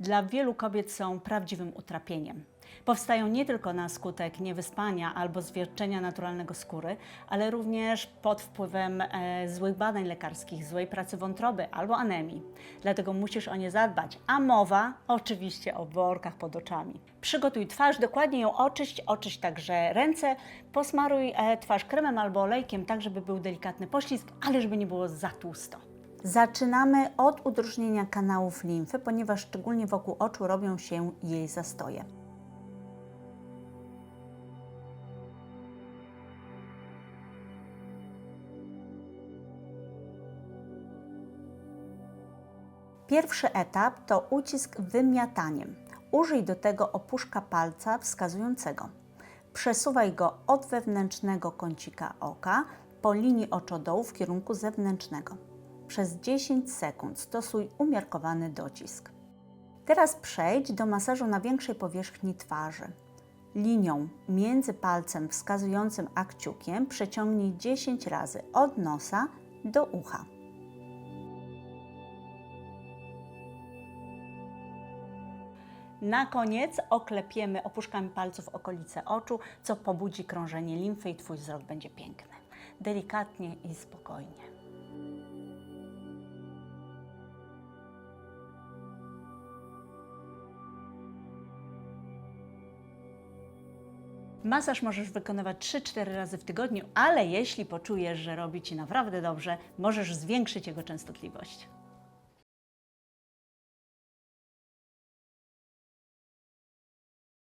dla wielu kobiet są prawdziwym utrapieniem. Powstają nie tylko na skutek niewyspania albo zwierczenia naturalnego skóry, ale również pod wpływem e, złych badań lekarskich, złej pracy wątroby albo anemii. Dlatego musisz o nie zadbać. A mowa oczywiście o workach pod oczami. Przygotuj twarz, dokładnie ją oczyść, oczyść także ręce, posmaruj e, twarz kremem albo olejkiem, tak żeby był delikatny poślizg, ale żeby nie było za tłusto. Zaczynamy od udrożnienia kanałów limfy, ponieważ szczególnie wokół oczu robią się jej zastoje. Pierwszy etap to ucisk wymiataniem. Użyj do tego opuszka palca wskazującego. Przesuwaj go od wewnętrznego kącika oka po linii oczodołu w kierunku zewnętrznego. Przez 10 sekund stosuj umiarkowany docisk. Teraz przejdź do masażu na większej powierzchni twarzy. Linią między palcem wskazującym a kciukiem przeciągnij 10 razy od nosa do ucha. Na koniec oklepiemy opuszkami palców okolice oczu, co pobudzi krążenie limfy i Twój wzrok będzie piękny. Delikatnie i spokojnie. Masaż możesz wykonywać 3-4 razy w tygodniu, ale jeśli poczujesz, że robi Ci naprawdę dobrze, możesz zwiększyć jego częstotliwość.